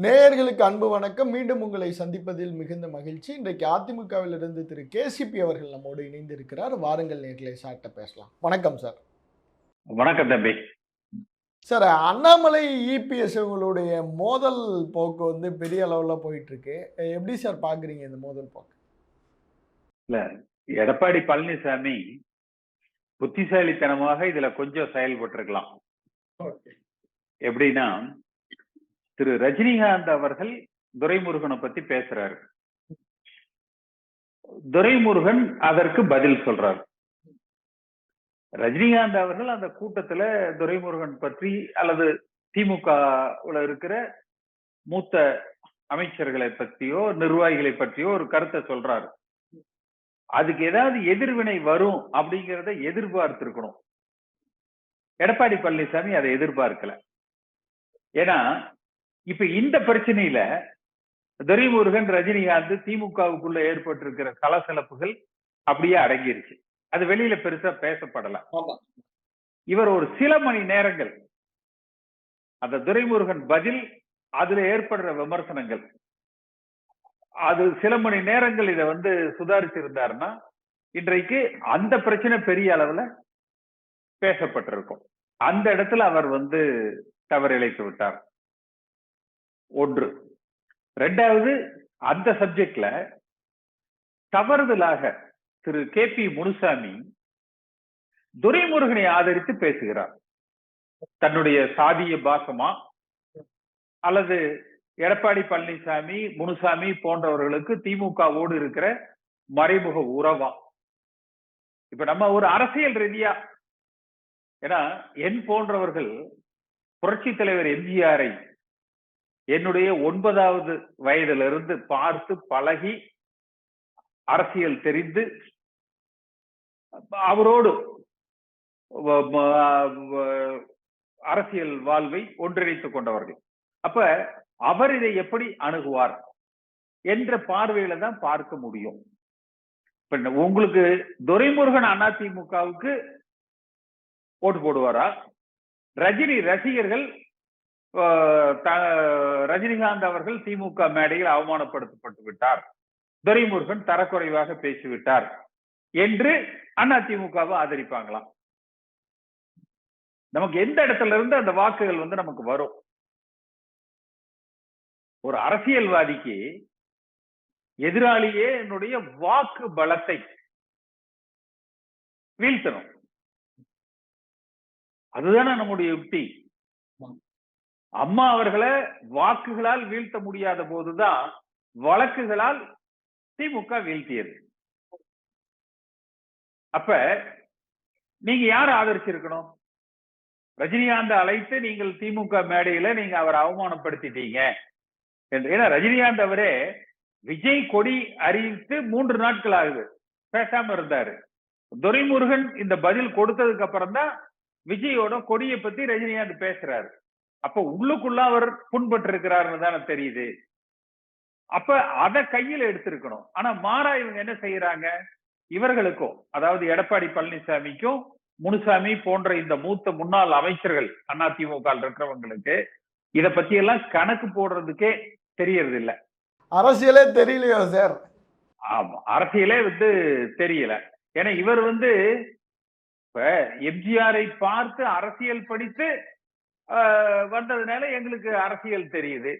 நேயர்களுக்கு அன்பு வணக்கம். மீண்டும் உங்களை சந்திப்பதில் மிகுந்த மகிழ்ச்சி. இன்றைக்கு அதிமுகவிலிருந்து திரு. கேசிபி அவர்கள் நம்மோடு இணைந்திருக்கிறார். வாருங்கள் நேர்களை சாட்ட பேசலாம். வணக்கம் சார். வணக்கம் தம்பி. சார் அண்ணாமலை இபிஎஸ் இவங்களுடைய மோதல் போக்கு வந்து பெரிய அளவில் போயிட்டு இருக்கு எப்படி சார் பாக்குறீங்க இந்த மோதல் போக்கு? எடப்பாடி பழனிசாமி புத்திசாலித்தனமாக இதுல கொஞ்சம் செயல்பட்டிருக்கலாம். எப்படின்னா திரு ரஜினிகாந்த் அவர்கள் துரைமுருகனை பத்தி பேசுறாரு. துரைமுருகன் அதற்கு பதில் சொல்றார். ரஜினிகாந்த் அவர்கள் அந்த கூட்டத்துல துரைமுருகன் பற்றி அல்லது திமுகவுல இருக்கிற மூத்த அமைச்சர்களை பற்றியோ நிர்வாகிகளை பற்றியோ ஒரு கருத்தை சொல்றாரு. அதுக்கு ஏதாவது எதிர்வினை வரும் அப்படிங்கிறத எதிர்பார்த்திருக்கணும். எடப்பாடி பழனிசாமி அதை எதிர்பார்க்கல. ஏன்னா இப்ப இந்த பிரச்சனையில துரைமுருகன் ரஜினிகாந்த் திமுகவுக்குள்ள ஏற்பட்டிருக்கிற சலசலப்புகள் அப்படியே அடங்கிருச்சு. அது வெளியில பெருசா பேசப்படல. இவர் ஒரு சில மணி நேரங்கள் அந்த துரைமுருகன் பதில் அதுல ஏற்படுற விமர்சனங்கள். அது சில மணி நேரங்கள் இதை வந்து சுதாரிச்சிருந்தாருன்னா இன்றைக்கு அந்த பிரச்சனை பெரிய அளவுல பேசப்பட்டிருக்கும். அந்த இடத்துல அவர் வந்து தவறிழைத்து விட்டார். ஒன்று. ரெண்டாவது அந்த சப்ஜெக்ட்ல தவறுதலாக திரு கே பி முனுசாமி துரைமுருகனை ஆதரித்து பேசுகிறார். தன்னுடைய சாதிய பாசமா? அல்லது எடப்பாடி பழனிசாமி முனுசாமி போன்றவர்களுக்கு திமுகவோடு இருக்கிற மறைமுக உறவா? இப்ப நம்ம ஒரு அரசியல் ரீதியா ஏன்னா என் போன்றவர்கள் புரட்சி தலைவர் எம்ஜிஆரை என்னுடைய ஒன்பதாவது வயதிலிருந்து பார்த்து பழகி அரசியல் தெரிந்து அவரோடு அரசியல் வாழ்வை ஒன்றிணைத்துக் கொண்டவர்கள். அப்ப அவர் இதை எப்படி அணுகுவார் என்ற பார்வையில தான் பார்க்க முடியும். உங்களுக்கு துரைமுருகன் அதிமுகவுக்கு ஓட்டு போடுவாரா? ரஜினி ரசிகர்கள் ரஜினிகாந்த் அவர்கள் திமுக மேடையில் அவமானப்படுத்தப்பட்டு விட்டார். துரைமுருகன் தரக்குறைவாக பேசிவிட்டார் என்று அதிமுகவை ஆதரிப்பாங்களாம். நமக்கு எந்த இடத்துல இருந்து அந்த வாக்குகள் வந்து நமக்கு வரும்? ஒரு அரசியல்வாதிக்கு எதிராளியே என்னுடைய வாக்கு பலத்தை வீழ்த்தணும். அதுதானே நம்முடைய யுக்தி. அம்மா அவர்களை வாக்குகளால் வீழ்த்த முடியாத போதுதான் வழக்குகளால் திமுக வீழ்த்தியது. அப்ப நீங்க யார் ஆதரிச்சிருக்கணும்? ரஜினிகாந்த் அழைத்து நீங்கள் திமுக மேடையில நீங்க அவரை அவமானப்படுத்திட்டீங்க என்று. ஏன்னா ரஜினிகாந்த் அவரே விஜய் கொடி அறிவித்து மூன்று நாட்கள் ஆகுது. பேசாம இருந்தாரு. துரைமுருகன் இந்த பதில் கொடுத்ததுக்கு அப்புறம் தான் விஜயோட கொடியை பத்தி ரஜினிகாந்த் பேசுறாரு. அப்ப உள்ளுக்குள்ள அவர் புண்பட்டு இருக்கிறாருன்னு தானே தெரியுது. அப்ப அதை கையில எடுத்திருக்கணும். ஆனா மாறா இவங்க என்ன செய்யறாங்க? இவர்களுக்கும் அதாவது எடப்பாடி பழனிசாமிக்கும் முனுசாமி போன்ற இந்த மூத்த முன்னாள் அமைச்சர்கள் அதிமுக இருக்கிறவங்களுக்கு இத பத்தி எல்லாம் கணக்கு போடுறதுக்கே தெரியறது இல்ல அரசியலே தெரியலையோ சார்? ஆமா அரசியலே வந்து தெரியல. ஏன்னா இவர் வந்து இப்ப எம்ஜிஆரை பார்த்து அரசியல் படித்து வந்ததுனால எங்களுக்கு அரசியல் தெரியுது.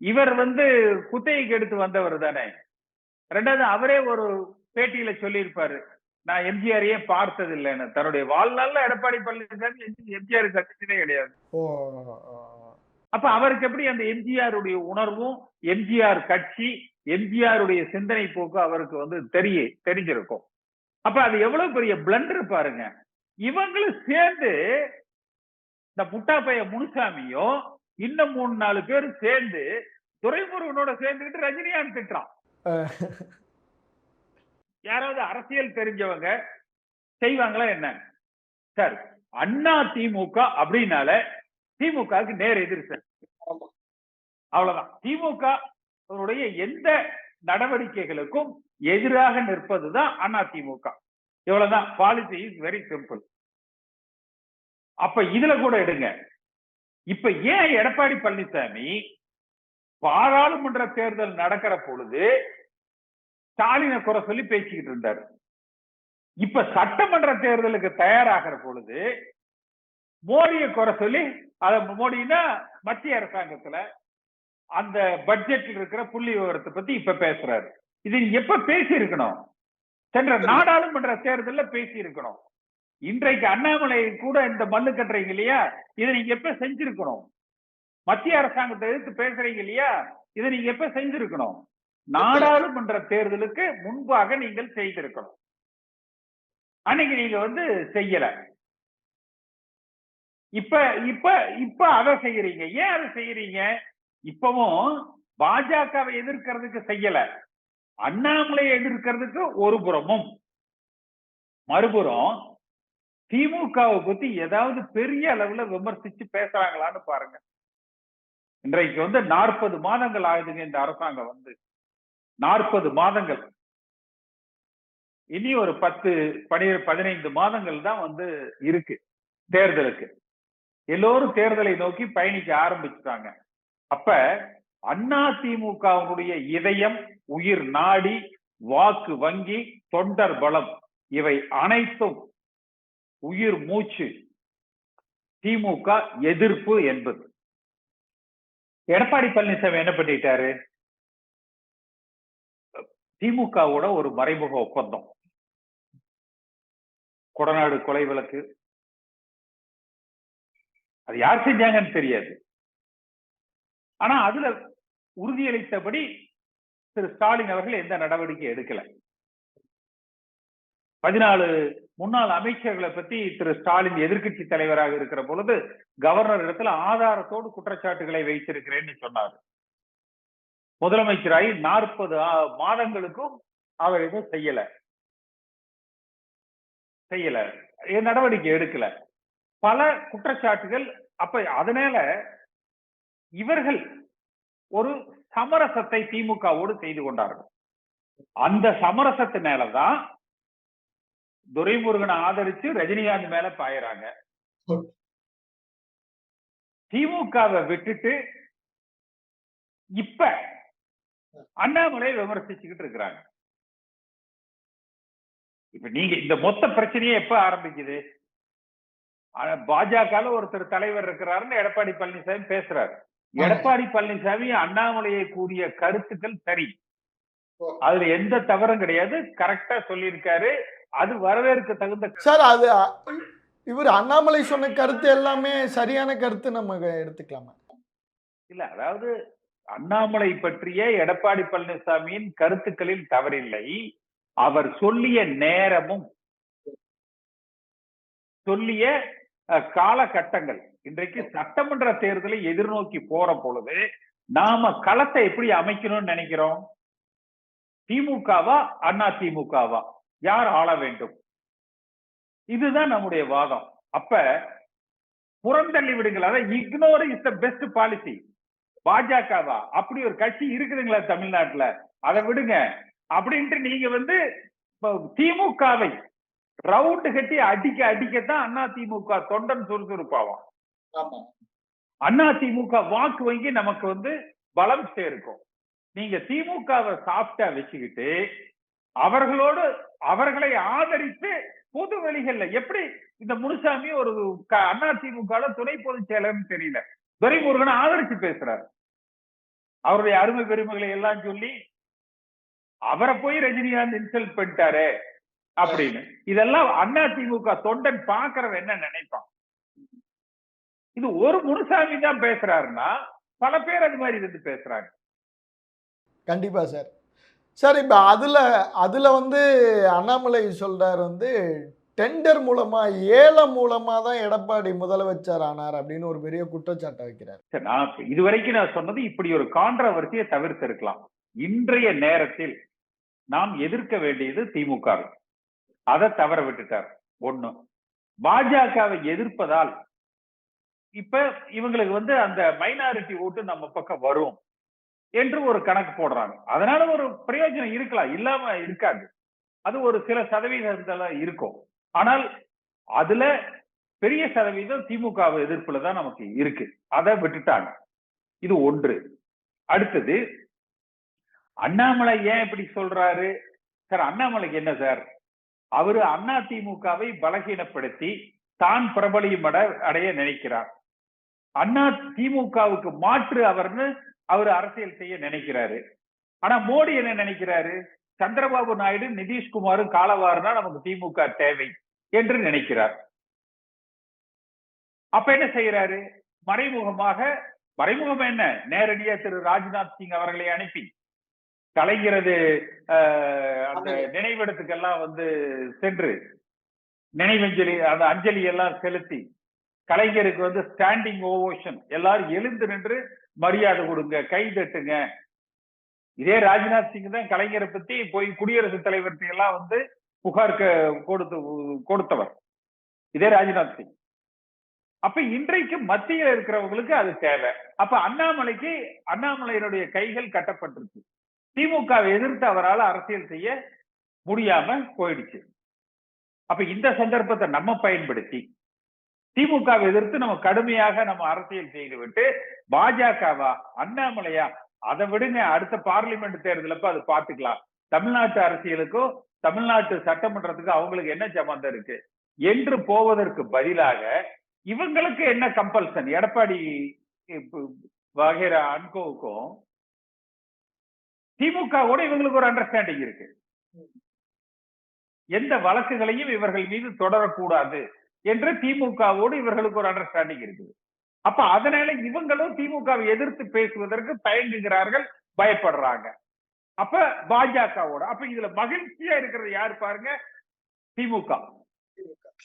இவர் வந்து குத்தகைக்கு எடுத்து வந்தவர் தானே. ரெண்டாவது அவரே ஒரு பேட்டியில சொல்லியிருப்பாரு. நான் எம்ஜிஆரையே பார்த்தது இல்லைன்னு தன்னுடைய வாழ்நாள்ல எடப்பாடி பழனிசாமி எம்ஜிஆர் சந்திச்சதே கிடையாது. அப்ப அவருக்கு எப்படி அந்த எம்ஜிஆருடைய உணர்வும் எம்ஜிஆர் கட்சி எம்ஜிஆருடைய சிந்தனை போக்கு அவருக்கு வந்து தெரிய தெரிஞ்சிருக்கும். அப்ப அது எவ்வளவு பெரிய பிளண்டர் பாருங்க. இவங்களும் சேர்ந்து இந்த முட்டாப்பைய முனுசாமியும் இன்னும் மூணு நாலு பேரும் சேர்ந்து துரைமுருகனோட சேர்ந்துக்கிட்டு ரஜினிகாந்த் திட்டுறான். யாராவது அரசியல் தெரிஞ்சவங்க செய்வாங்களா என்ன? சார் அண்ணா திமுக அப்படின்னால திமுகவுக்கு நேர் எதிர் சார். அவ்வளவுதான். திமுக எந்த நடவடிக்கைகளுக்கும் எதிராக நிற்பதுதான் அண்ணா திமுக. இவ்வளவுதான். பாலிசி இஸ் வெரி சிம்பிள் அப்ப இதுல கூட எடுங்க. இப்ப ஏன் எடப்பாடி பழனிசாமி பாராளுமன்ற தேர்தல் நடக்கிற பொழுது ஸ்டாலினை குறை சொல்லி பேசிக்கிட்டு இருந்தாரு. இப்ப சட்டமன்ற தேர்தலுக்கு தயாராகிற பொழுது மோடியை குறை சொல்லி அத மோடினா மத்திய அரசாங்கத்துல அந்த பட்ஜெட்ல இருக்கிற புள்ளி விவரத்தை பத்தி இப்ப பேசுறாரு. இது எப்ப பேசி இருக்கணும் சென்ற நாடாளுமன்ற தேர்தலில் பேசி இருக்கணும் இன்றைக்கு அண்ணாமலை கூட இந்த மல்லு கட்டுறீங்க இல்லையா? இதை நீங்க எப்ப செஞ்சிருக்கணும்? மத்திய அரசாங்கத்தை எதிர்த்து பேசுறீங்க இல்லையா? இதை நீங்க எப்ப செஞ்சிருக்கணும்? நாடாளுமன்ற தேர்தலுக்கு முன்பாக நீங்கள் செய்திருக்கணும். அன்னைக்கு நீங்க வந்து செய்யல. இப்ப இப்ப இப்ப அதை செய்யறீங்க. ஏன் அதை செய்யறீங்க? இப்பவும் பாஜகவை எதிர்க்கிறதுக்கு செய்யல. அண்ணாமலையை எதிர்க்கிறதுக்கு ஒரு புறமும். மறுபுறம் திமுகவை பத்தி ஏதாவது பெரிய அளவுல விமர்சிச்சு பேசுறாங்களான்னு பாருங்க. இன்றைக்கு வந்து நாற்பது மாதங்கள் ஆகுதுங்க இந்த அரசாங்கம் வந்து. நாற்பது மாதங்கள். இனி ஒரு பத்து பனி பதினைந்து மாதங்கள் தான் வந்து இருக்கு தேர்தலுக்கு. எல்லோரும் தேர்தலை நோக்கி பயணிக்க ஆரம்பிச்சுட்டாங்க. அப்ப அண்ணா திமுகவுடைய இதயம் உயிர் நாடி வாக்கு வங்கி தொண்டர் பலம் இவை அனைத்தும் உயிர் மூச்சு. திமுக எதிர்ப்பு என்பது. எடப்பாடி பழனிசாமி என்ன பண்ணிட்டாரு? திமுகவோட ஒரு மறைமுக ஒப்பந்தம். கொடநாடு கொலை வழக்கு. அது யார் செஞ்சாங்கன்னு தெரியாது. ஆனா அதுல உறுதியளித்தபடி திரு ஸ்டாலின் அவர்கள் எந்த நடவடிக்கை எடுக்கல. பதினாலு முன்னாள் அமைச்சர்களை பத்தி திரு ஸ்டாலின் எதிர்க்கட்சி தலைவராக இருக்கிற பொழுது கவர்னர் இடத்துல ஆதாரத்தோடு குற்றச்சாட்டுகளை வைத்திருக்கிறேன்னு சொன்னார். முதலமைச்சராகி நாற்பது மாதங்களுக்கும் அவர் எதுவும் செய்யல. செய்யல. நடவடிக்கை எடுக்கல. பல குற்றச்சாட்டுகள் அப்ப அதனால இவர்கள் ஒரு சமரசத்தை திமுகவோடு செய்து கொண்டார்கள். அந்த சமரசத்தினாலதான் துரைமுருகனை ஆதரிச்சு ரஜினிகாந்த் மேல பாயறாங்க. திமுகவை விட்டுட்டு இப்ப அண்ணாமலை விமர்சிச்சுக்கிட்டு இருக்கிறாங்க. இப்ப நீங்க இந்த மொத்த பிரச்சனையே எப்ப ஆரம்பிக்குது? பாஜக ஒருத்தர் தலைவர் இருக்கிறாருன்னு எடப்பாடி பழனிசாமி பேசுறாரு. எடப்பாடி பழனிசாமி அண்ணாமலையை கூறிய கருத்துக்கள் சரி. அதுல எந்த தவறும் கிடையாது. கரெக்டா சொல்லியிருக்காரு. அது வரவேற்க தகுந்த சார் அது இவர் அண்ணாமலை சொன்ன கருத்து எல்லாமே சரியான கருத்து நம்ம எடுத்துக்கலாமா? இல்ல அதாவது அண்ணாமலை பற்றிய எடப்பாடி பழனிசாமியின் கருத்துக்களில் தவறில்லை. அவர் சொல்லிய நேரமும் சொல்லிய காலகட்டங்கள். இன்றைக்கு சட்டமன்ற தேர்தலை எதிர்நோக்கி போற பொழுது நாம களத்தை எப்படி அமைக்கணும்னு நினைக்கிறோம்? திமுகவா அண்ணா திமுகவா? யார் ஆள வேண்டும்? இதுதான் நம்முடைய வாதம். அப்ப புறந்தள்ளி விடுங்கள். அதாவது ignore is the best policy பாஜகவா? அப்படி ஒரு கட்சி இருக்குதுங்களா தமிழ்நாட்டுல? அதை விடுங்க. அப்படின்ட்டு நீங்க வந்து திமுகவை ரவுண்டு கட்டி அடிக்க அடிக்கத்தான் அண்ணா திமுக தொண்டன் சுறுசுறுப்பாவான் அண்ணா திமுக வாக்கு வங்கி நமக்கு வந்து பலம் சேர்க்கும். நீங்க திமுகவை சாஃப்டா வச்சுக்கிட்டு அவர்களோடு அவர்களை ஆதரித்து பொது வெளிகள்ல எப்படி இந்த முனுசாமி ஒரு அண்ணா திமுக துணை பொதுச் செயலர்னு தெரியல. துரைமுருகனை ஆதரிச்சு பேசுறாரு. அவருடைய அருமை பெருமைகளை எல்லாம் சொல்லி அவரை போய் ரஜினிகாந்த் இன்சல்ட் பண்ணிட்டாரு அப்படின்னு. இதெல்லாம் அண்ணா திமுக தொண்டன் பாக்குறவன் என்ன நினைப்பான்? இது ஒரு முனுசாமி தான் பேசுறாருன்னா பல பேர் அது மாதிரி இருந்து பேசுறாங்க. கண்டிப்பா சார். சார் இப்போ அதில் அதில் வந்து அண்ணாமலை சொல்கிறார் வந்து டெண்டர் மூலமாக ஏலம் மூலமாக தான் எடப்பாடி முதலமைச்சர் ஆனார் அப்படின்னு ஒரு பெரிய குற்றச்சாட்டை வைக்கிறார். சரி நான் இதுவரைக்கும் நான் சொன்னது இப்படி ஒரு கான்ட்ரவர்சியை தவிர்த்து இருக்கலாம் இன்றைய நேரத்தில் நாம் எதிர்க்க வேண்டியது திமுக அதை தவற விட்டுட்டார். ஒண்ணு. பாஜகவை எதிர்ப்பதால் இப்ப இவங்களுக்கு வந்து அந்த மைனாரிட்டி ஓட்டு நம்ம பக்கம் வரும். என்று ஒரு கணக்கு போடுறாங்க. அதனால ஒரு பிரயோஜனம் இருக்கலாம். இல்லாம இருக்காது. அது ஒரு சில சதவீதத்துல இருக்கும். ஆனால் அதுல பெரிய சதவீதம் திமுக எதிர்ப்புல தான் நமக்கு இருக்கு. அதை விட்டுட்டாங்க. இது ஒன்று. அடுத்தது அண்ணாமலை ஏன் இப்படி சொல்றாரு? சார் அண்ணாமலைக்கு என்ன சார்? அவரு அண்ணா திமுகவை பலகீனப்படுத்தி தான் பிரபலியும் அட அடைய நினைக்கிறார். அண்ணா திமுகவுக்கு மாற்று அவர்னு அவர் அரசியல் செய்ய நினைக்கிறாரு. ஆனா மோடி என்ன நினைக்கிறாரு? சந்திரபாபு நாயுடு நிதிஷ்குமாரும் காலவாருனா நமக்கு திமுக தேவை என்று நினைக்கிறார். அப்ப என்ன செய்யறாரு மறைமுகமாக மறைமுகம் என்ன? நேரடியா திரு ராஜ்நாத் சிங் அவர்களை அனுப்பி கலைஞரது அந்த நினைவிடத்துக்கெல்லாம் வந்து சென்று நினைவஞ்சலி அந்த அஞ்சலி எல்லாம் செலுத்தி கலைஞருக்கு வந்து ஸ்டாண்டிங் ஓவோஷன் எல்லாரும் எழுந்து நின்று மரியாதை கொடுங்க கை தட்டுங்க. இதே ராஜ்நாத் சிங் தான் கலைஞரை பத்தி போய் குடியரசுத் தலைவர்கிட்ட எல்லாம் வந்து புகார் கொடுத்து கொடுத்தவர். இதே ராஜ்நாத் சிங். அப்ப இன்றைக்கு மத்தியில் இருக்கிறவங்களுக்கு அது தேவை. அப்ப அண்ணாமலைக்கு அண்ணாமலையினுடைய கைகள் கட்டப்பட்டிருக்கு. திமுகவை எதிர்த்து அவரால் அரசியல் செய்ய முடியாம போயிடுச்சு. அப்ப இந்த சந்தர்ப்பத்தை நம்ம பயன்படுத்தி திமுகவை எதிர்த்து நம்ம கடுமையாக நம்ம அரசியல் செய்துவிட்டு பாஜகவா அண்ணாமலையா அதை விடுங்க அடுத்த பார்லிமெண்ட் தேர்தலப்ப அது பாத்துக்கலாம் தமிழ்நாட்டு அரசியலுக்கும் தமிழ்நாட்டு சட்டமன்றத்துக்கும் அவங்களுக்கு என்ன சம்பந்தம் இருக்கு? என்று போவதற்கு பதிலாக இவங்களுக்கு என்ன கம்பல்சன் எடப்பாடி இப்ப அன்கோவுக்கும் திமுக கூட இவங்களுக்கு ஒரு அண்டர்ஸ்டாண்டிங் இருக்கு. எந்த வழக்குகளையும் இவர்கள் மீது தொடரக்கூடாது. என்று திமுகவோடு இவர்களுக்கு ஒரு அண்டர்ஸ்டாண்டிங் இருக்குது. அப்ப அதனால இவங்களும் திமுகவை எதிர்த்து பேசுவதற்கு தயங்குகிறார்கள் பயப்படுறாங்க. அப்ப பாஜகவோட அப்ப இதுல மகிழ்ச்சியா இருக்கிறது யாரு பாருங்க? திமுக.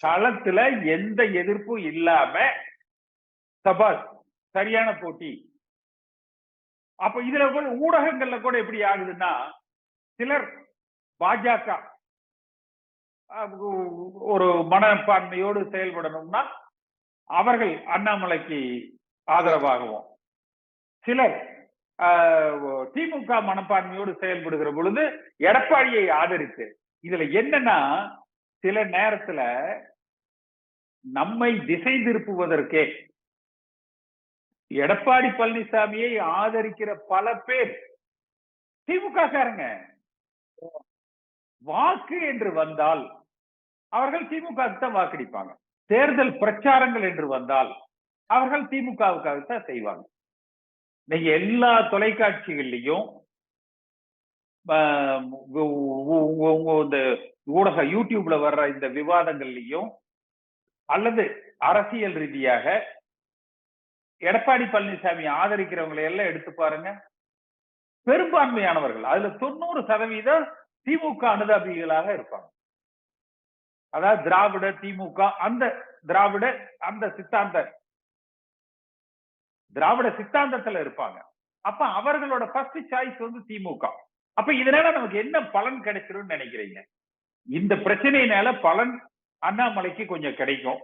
களத்துல எந்த எதிர்ப்பும் இல்லாம சபாஸ் சரியான போட்டி. அப்ப இதுல கூட ஊடகங்கள்ல கூட எப்படி ஆகுதுன்னா சிலர் பாஜக ஒரு மனப்பான்மையோடு செயல்படணும்னா அவர்கள் அண்ணாமலைக்கு ஆதரவாகவும் சிலர் திமுக மனப்பான்மையோடு செயல்படுகிற பொழுது எடப்பாடியை ஆதரித்து இதுல என்னன்னா சில நேரத்துல நம்மை திசை திருப்புவதற்கே எடப்பாடி பழனிசாமியை ஆதரிக்கிற பல பேர் திமுக காரங்க வாக்கு என்று வந்தால் அவர்கள் திமுகவுக்கு தான் வாக்களிப்பாங்க. தேர்தல் பிரச்சாரங்கள் என்று வந்தால் அவர்கள் திமுகவுக்காக தான் செய்வாங்க. இன்னைக்கு எல்லா தொலைக்காட்சிகள்லையும் உங்க இந்த ஊடக யூடியூப்ல வர்ற இந்த விவாதங்கள்லையும் அல்லது அரசியல் ரீதியாக எடப்பாடி பழனிசாமி ஆதரிக்கிறவங்களை எல்லாம் எடுத்து பாருங்க. பெரும்பான்மையானவர்கள் அதுல தொண்ணூறு சதவீதம் திமுக அனுதாபிகளாக இருப்பாங்க. அதாவது திராவிட திமுக அந்த திராவிட அந்த சித்தாந்த திராவிட சித்தாந்தத்துல இருப்பாங்க. அப்ப அவர்களோட ஃபர்ஸ்ட் சாய்ஸ் வந்து திமுக. அப்ப இதனால நமக்கு என்ன பலன் கிடைச்சிடும் நினைக்கிறீங்க? இந்த பிரச்சனையினால பலன் அண்ணாமலைக்கு கொஞ்சம் கிடைக்கும்.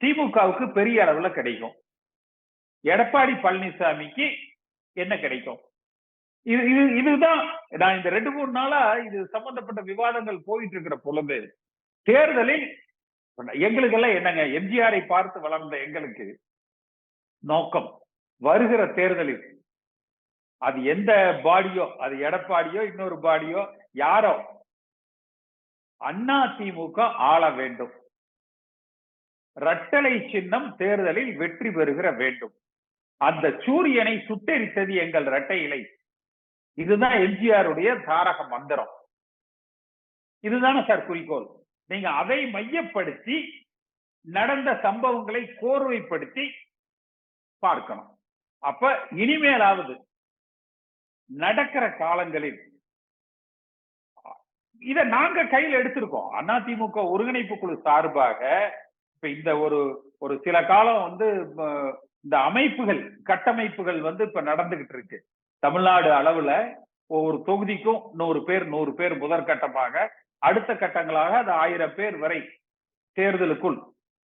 திமுகவுக்கு பெரிய அளவுல கிடைக்கும். எடப்பாடி பழனிசாமிக்கு என்ன கிடைக்கும்? இது இது இதுதான் நான் இந்த ரெண்டு மூணு நாளா இது சம்பந்தப்பட்ட விவாதங்கள் போயிட்டு இருக்கிற பொழுது தேர்தலில் எங்களுக்கு எல்லாம் என்னங்க எம்ஜிஆரை பார்த்து வளர்ந்த எங்களுக்கு நோக்கம் வருகிற தேர்தலில் அது எந்த பாடியோ அது எடப்பாடியோ இன்னொரு பாடியோ யாரோ அண்ணா திமுக ஆள வேண்டும். ரட்டளை சின்னம் தேர்தலில் வெற்றி பெறுகிற வேண்டும். அந்த சூரியனை சுட்டெரித்தது எங்கள் இரட்டை இலை. இதுதான் எம்ஜிஆருடைய தாரக மந்திரம். இதுதானே சார் குறிக்கோள். நீங்க அதை மையப்படுத்தி நடந்த சம்பவங்களை கோர்வைப்படுத்தி பார்க்கணும். அப்ப இனிமேலாவது நடக்கிற காலங்களில் இத நாங்க கையில் எடுத்திருக்கோம். அதிமுக ஒருங்கிணைப்பு குழு சார்பாக இப்ப இந்த ஒரு ஒரு சில காலம் வந்து இந்த அமைப்புகள் கட்டமைப்புகள் வந்து இப்ப நடந்துகிட்டு இருக்கு. தமிழ்நாடு அளவுல ஒவ்வொரு தொகுதிக்கும் நூறு பேர் நூறு பேர் முதற்கட்டமாக அடுத்த கட்டங்களாக அது ஆயிரம் பேர் வரை தேர்தலுக்குள்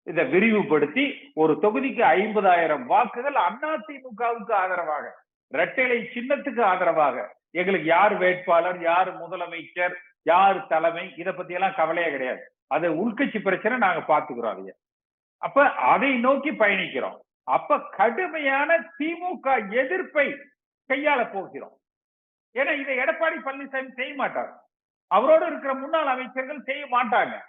இதை விரிவுபடுத்தி ஒரு தொகுதிக்கு ஐம்பதாயிரம் வாக்குகள் அதிமுகவுக்கு ஆதரவாக இரட்டைலை சின்னத்துக்கு ஆதரவாக எங்களுக்கு யார் வேட்பாளர் யார் முதலமைச்சர் யார் தலைமை இதை பத்தி எல்லாம் கவலையே கிடையாது. அது உள்கட்சி பிரச்சனை நாங்க பாத்துக்கிறோம் அதைய. அப்ப அதை நோக்கி பயணிக்கிறோம். அப்ப கடுமையான திமுக எதிர்ப்பை கையாள போகிறோம். ஏன்னா இதை எடப்பாடி பழனிசாமி செய்ய மாட்டார். அவரோடு இருக்கிற முன்னாள் அமைச்சர்கள் செய்ய மாட்டாங்க.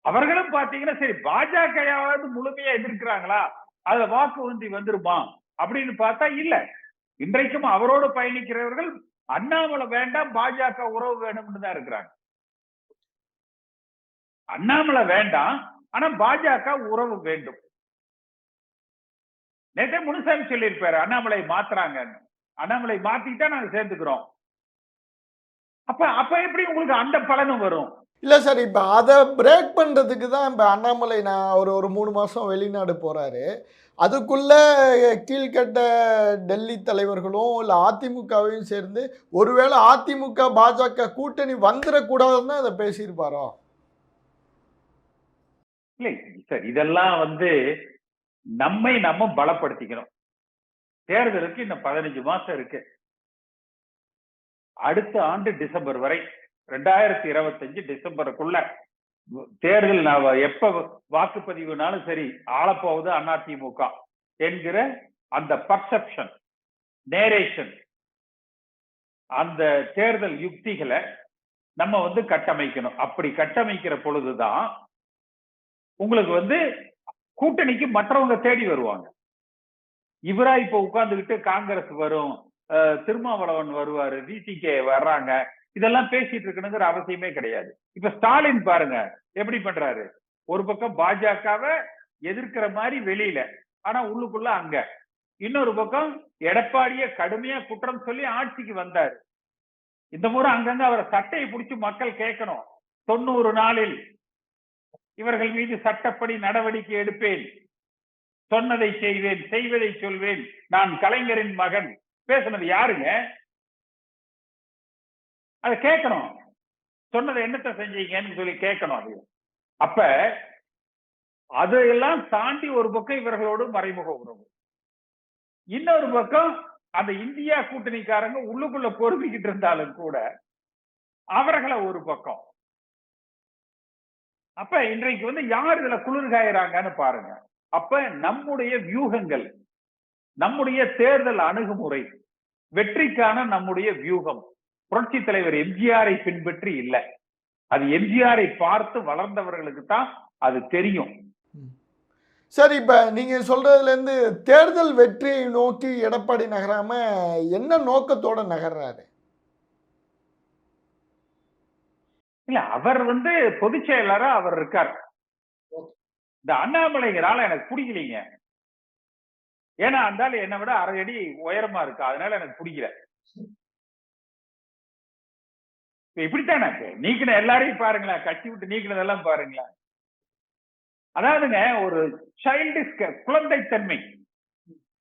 அவர்களும் பாத்தீங்கன்னா சரி பாஜகவாவது முழுமையா எதிர்க்கிறாங்களா? அதுல வாக்கு வந்தி வந்துருமா? அப்படின்னு பார்த்தா இல்ல. இன்றைக்கும் அவரோடு பயணிக்கிறவர்கள் அண்ணாமலை வேண்டாம் பாஜக உறவு வேணும்னு தான் இருக்கிறாங்க. அண்ணாமலை வேண்டாம் ஆனா பாஜக உறவு வேண்டும். நேற்று முனுசாமி சொல்லியிருப்பாரு அண்ணாமலை மாத்துறாங்கன்னு. அண்ணாமலை மாத்திட்டா நாங்க சேர்ந்துக்கிறோம். அப்ப அப்ப எப்படி உங்களுக்கு அந்த பலனும் வரும்? இல்லை சார் இப்போ அதை பிரேக் பண்ணுறதுக்கு தான் இப்போ அண்ணாமலை நான் அவர் ஒரு மூணு மாதம் வெளிநாடு போகிறாரு அதுக்குள்ள கீழ்கட்ட டெல்லி தலைவர்களும் இல்லை அதிமுகவையும் சேர்ந்து ஒருவேளை அதிமுக பாஜக கூட்டணி வந்துடக்கூடாதுன்னு தான் அதை பேசியிருப்பாரோ? இல்லை சார் இதெல்லாம் வந்து நம்மை நம்ம பலப்படுத்திக்கணும் தேர்தலுக்கு இன்னும் பதினஞ்சு மாசம் இருக்கு. அடுத்த ஆண்டு டிசம்பர் வரை ரெண்டாயிரத்தி இருபத்தஞ்சு டிசம்பருக்குள்ள தேர்தல் நான் எப்ப வாக்குப்பதிவுனாலும் சரி ஆளப்போகுது அதிமுக என்கிற அந்த பர்செப்ஷன் நேரேஷன் அந்த தேர்தல் யுக்திகளை நம்ம வந்து கட்டமைக்கணும். அப்படி கட்டமைக்கிற பொழுதுதான் உங்களுக்கு வந்து கூட்டணிக்கு மற்றவங்க தேடி வருவாங்க. இவரா இப்ப உட்கார்ந்துகிட்டு காங்கிரஸ் வரும் திருமாவளவன் வருவாரு விசிகே வர்றாங்க. இதெல்லாம் பேசிட்டு இருக்கணுங்கிற அவசியமே கிடையாது. இப்ப ஸ்டாலின் பாருங்க எப்படி பண்றாரு? ஒரு பக்கம் பாஜகவை எதிர்க்கிற மாதிரி வெளியில ஆனா உள்ளுக்குள்ள அங்க. இன்னொரு பக்கம் எடப்பாடிய கடுமையா குற்றம் சொல்லி ஆட்சிக்கு வந்தாரு. இந்த முறை அங்கங்க அவரை சட்டையை பிடிச்சு மக்கள் கேட்கணும். தொண்ணூறு நாளில் இவர்கள் மீது சட்டப்படி நடவடிக்கை எடுப்பேன். சொன்னதை செய்வேன் செய்வதை சொல்வேன். நான் கலைஞரின் மகன். பேசுனது யாருங்க? அதை கேட்கணும். சொன்னதை என்னத்தை செஞ்சீங்கன்னு சொல்லி கேட்கணும் அது. அப்ப அதையெல்லாம் தாண்டி ஒரு பக்கம் இவர்களோடு மறைமுக உறவு. இன்னொரு பக்கம் அந்த இந்தியா கூட்டணிக்காரங்க உள்ளுக்குள்ள பொறுமிக்கிட்டு இருந்தாலும் கூட அவர்களை ஒரு பக்கம். அப்ப இன்றைக்கு வந்து யார் இதுல குளிர்காயறாங்கன்னு பாருங்க. அப்ப நம்முடைய வியூகங்கள். நம்முடைய தேர்தல் அணுகுமுறை வெற்றிக்கான நம்முடைய வியூகம். புரட்சி தலைவர் எம்ஜிஆரை பின்பற்றி இல்ல. அது எம்ஜிஆரை பார்த்து வளர்ந்தவர்களுக்கு தான் அது தெரியும். சரி இப்போ நீங்கள் சொல்கிறதுலேருந்து தேர்தல் வெற்றியை நோக்கி எடப்பாடி நகராம என்ன நோக்கத்தோட நகர்றாரு? இல்ல அவர் வந்து பொதுச் செயலரா அவர் இருக்கார். இந்த அண்ணாமலைங்கிறால எனக்கு பிடிக்கலைங்க ஏன்னா அந்த ஆள் என்னை விட அரை அடி உயரமா இருக்கு? அதனால எனக்கு பிடிக்கல. இப்படித்தானே நீக்கின எல்லாரையும் பாருங்களேன் கட்சி விட்டு நீக்கினதெல்லாம் பாருங்களேன் அதாவதுங்க ஒரு சைல்டிஸ்க குழந்தைத்தன்மை.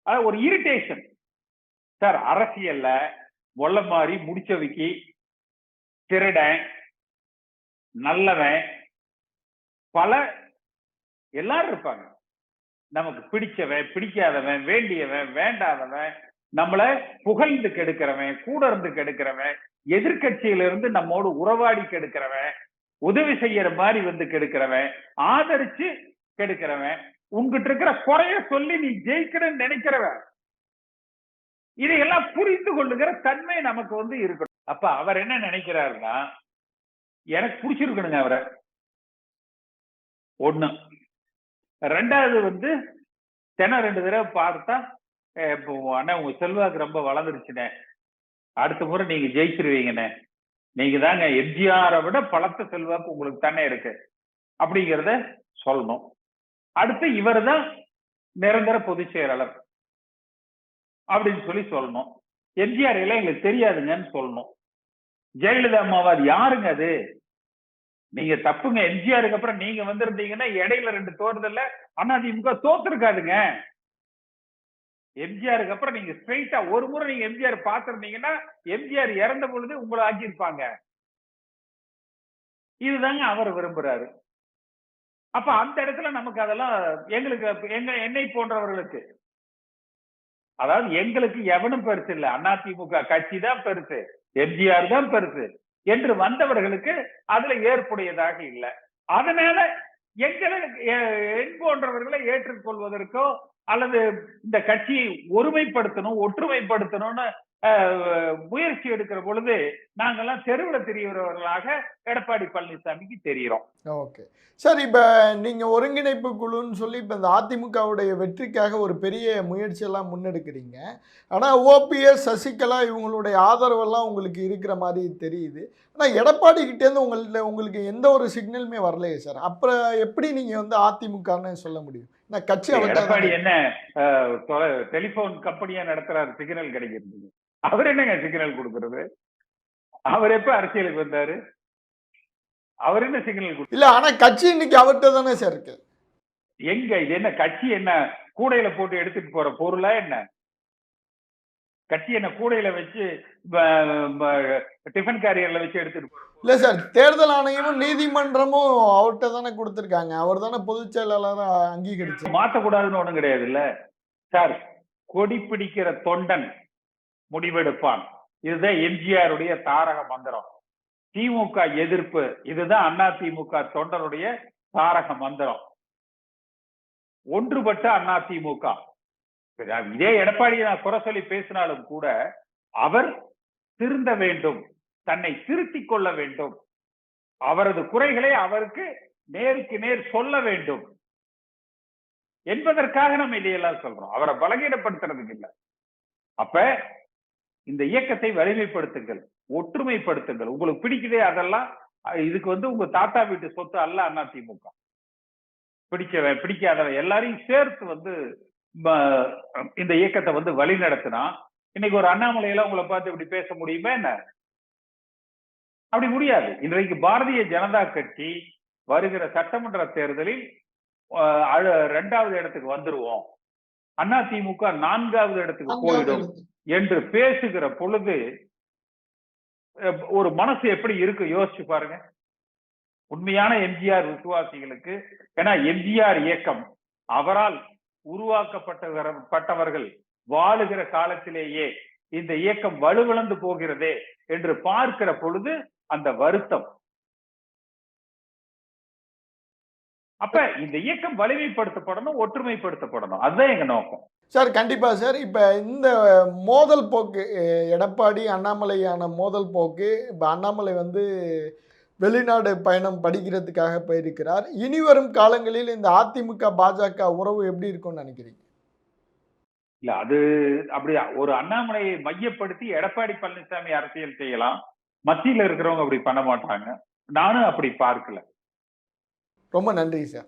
அதாவது ஒரு இரிட்டேஷன் சார் அரசியல்ல ஒல்ல மாதிரி முடிச்சவைக்கு திருடன் நல்லவன் பல எல்லாரும் இருப்பாங்க. நமக்கு பிடிச்சவன் பிடிக்காதவன் வேண்டியவன் வேண்டாதவன் நம்மள புகழ்ந்து கெடுக்கிறவன் கூட இருந்து கெடுக்கிறவன் எதிர்கட்சியிலிருந்து நம்மோடு உறவாடி கெடுக்கிறவன் உதவி செய்யற மாதிரி வந்து கெடுக்கிறவன் ஆதரிச்சு கெடுக்கிறவன் உங்ககிட்ட இருக்கிற குறைய சொல்லி நீ ஜெயிக்கணும்னு நினைக்கிறவன். இதையெல்லாம் புரிந்து கொள்ளுகிற தன்மை நமக்கு வந்து இருக்கணும். அப்ப அவர் என்ன நினைக்கிறாருன்னா எனக்கு பிடிச்சிருக்கணுங்க அவரை. ஒண்ணு ரெண்டாவது வந்து தினம் ரெண்டு தடவை பார்த்தா இப்போ அண்ணா உங்க செல்வாக்கு ரொம்ப வளர்ந்துருச்சுண்ணே. அடுத்த முறை நீங்க ஜெயிச்சிருவீங்கண்ணே. நீங்க தாங்க எம்ஜிஆரை விட பலத்த செல்வாக்கு உங்களுக்கு தானே இருக்கு. அப்படிங்கிறத சொல்லணும். அடுத்து இவர் தான் நிரந்தர பொதுச் செயலாளர். அப்படின்னு சொல்லி சொல்லணும். எம்ஜிஆர் எல்லாம் எங்களுக்கு தெரியாதுங்கன்னு சொல்லணும். ஜெயலலிதா அம்மாவா? அது யாருங்க அது? நீங்க தப்புங்க. எம்ஜிஆருக்கு அப்புறம் நீங்க வந்திருந்தீங்கன்னா இடையில ரெண்டு தேர்தல்ல அதிமுக தோத்துருக்காதுங்க. எம்ஜிஆருக்கு அப்புறம் நீங்க ஸ்ட்ரெயிட்டா ஒரு முறை நீங்க எம்ஜிஆர் பார்த்திருந்தீங்கன்னா எம்ஜிஆர் இறந்த பொழுது உங்களை ஆக்கியிருப்பாங்க. இதுதாங்க அவர் விரும்புறாரு. அப்ப அந்த இடத்துல நமக்கு அதெல்லாம் எங்களுக்கு எங்க என்னை போன்றவர்களுக்கு அதாவது எங்களுக்கு எவனும் பெருசு இல்லை. அதிமுக கட்சி தான் பெருசு. எம்ஜிஆர் தான் பெருசு. என்று வந்தவர்களுக்கு அதுல ஏற்புடையதாக இல்லை. அதனால எங்களை என் போன்றவர்களை ஏற்றுக்கொள்வதற்கோ அல்லது இந்த கட்சியை ஒருமைப்படுத்தணும் ஒற்றுமைப்படுத்தணும்னு முயற்சி எடுக்கிற பொழுது நாங்கெல்லாம் தெருவில் தெரியவர்களாக எடப்பாடி பழனிசாமிக்கு தெரிகிறோம் ஓகே. சார் இப்போ நீங்கள் ஒருங்கிணைப்பு குழுன்னு சொல்லி இப்போ இந்த அதிமுகவுடைய வெற்றிக்காக ஒரு பெரிய முயற்சியெல்லாம் முன்னெடுக்கிறீங்க. ஆனால் ஓபிஎஸ் சசிகலா இவங்களுடைய ஆதரவெல்லாம் உங்களுக்கு இருக்கிற மாதிரி தெரியுது. ஆனால் எடப்பாடி கிட்டேருந்து உங்கள்ட்ட உங்களுக்கு எந்த ஒரு சிக்னலுமே வரலையே சார். அப்புறம் எப்படி நீங்கள் வந்து அதிமுகன்னு சொல்ல முடியும்? கட்சி எடப்பாடி என்ன டெலிபோன் கம்பெனியா நடத்துறாரு சிக்னல் கிடைக்கிறது அவர் என்னங்க சிக்னல் கொடுக்கறது? அவர் எப்ப அரசியலுக்கு வந்தாரு? அவர் என்ன சிக்னல் இல்லை ஆனால் கட்சி இன்னைக்கு அவர்கிட்ட தானே சார் இருக்கு. எங்க இது என்ன கட்சி என்ன கூடையில போட்டு எடுத்துட்டு போற பொருளா என்ன? கட்சி என்ன கூடையில வச்சு டிஃபன் கேரியர்ல வச்சு எடுத்துட்டு போற இல்லை சார் தேர்தல் ஆணையமும் நீதிமன்றமும் அவர்கிட்ட தானே கொடுத்துருக்காங்க. அவர் தானே பொதுச் செயலாளராக அங்கீகரிச்சு மாத்தக்கூடாதுன்னு ஒண்ணும் கிடையாது இல்ல சார் கொடி பிடிக்கிற தொண்டன் முடிவெடுப்பான். இதுதான் எம்ஜிஆர் உடைய தாரக மந்திரம். திமுக எதிர்ப்பு இதுதான் அண்ணா திமுக தொண்டருடைய தாரக மந்திரம். ஒன்றுபட்ட அண்ணா திமுக. இதே எடப்பாடியை நான் குறை சொல்லி பேசினாலும் கூட அவர் திருந்த வேண்டும் தன்னை திருத்திக் கொள்ள வேண்டும். அவரது குறைகளை அவருக்கு நேருக்கு நேர் சொல்ல வேண்டும். என்பதற்காக நம்ம இதையெல்லாம் சொல்றோம். அவரை பலகீனப்படுத்துறதுக்கு இல்ல. அப்ப இந்த இயக்கத்தை வலிமைப்படுத்துங்கள் ஒற்றுமைப்படுத்துங்கள். உங்களுக்கு பிடிக்குதே அதெல்லாம் இதுக்கு வந்து உங்க தாத்தா வீட்டு சொத்து அல்ல அண்ணா திமுக பிடிச்சவன் பிடிக்காதவன் எல்லாரையும் சேர்த்து வந்து இந்த இயக்கத்தை வந்து வழி நடத்தினா இன்னைக்கு ஒரு அண்ணாமலையில உங்களை பார்த்து இப்படி பேச முடியுமா என்ன? அப்படி முடியாது. இன்றைக்கு பாரதிய ஜனதா கட்சி வருகிற சட்டமன்ற தேர்தலில் அழ- ரெண்டாவது இடத்துக்கு வந்துருவோம். அண்ணா திமுக நான்காவது இடத்துக்கு போயிடும் என்று பேசுகிற பொழுது ஒரு மனசு எப்படி இருக்கு? யோசிச்சு பாருங்க. உண்மையான எம்ஜிஆர் விசுவாசிகளுக்கு ஏன்னா எம்ஜிஆர் இயக்கம் அவரால் உருவாக்கப்பட்ட பட்டவர்கள் வாழுகிற காலத்திலேயே இந்த இயக்கம் வலுவிழந்து போகிறதே என்று பார்க்கிற பொழுது அந்த வருத்தம். அப்ப இந்த இயக்கம் வலிமைப்படுத்தப்படணும் ஒற்றுமைப்படுத்தப்படணும். அதுதான் எங்க நோக்கம். சார் கண்டிப்பாக சார். இப்போ இந்த மோதல் போக்கு எடப்பாடி அண்ணாமலையான மோதல் போக்கு இப்போ அண்ணாமலை வந்து வெளிநாடு பயணம் படிக்கிறதுக்காக போயிருக்கிறார். இனி வரும் காலங்களில் இந்த அதிமுக பாஜக உறவு எப்படி இருக்கும்னு நினைக்கிறீங்க? இல்ல அது அப்படி ஒரு அண்ணாமலையை மையப்படுத்தி எடப்பாடி பழனிசாமி அரசியல் செய்யலாம். மத்தியில இருக்கிறவங்க அப்படி பண்ண மாட்டாங்க. நானும் அப்படி பார்க்கல. ரொம்ப நன்றி சார்.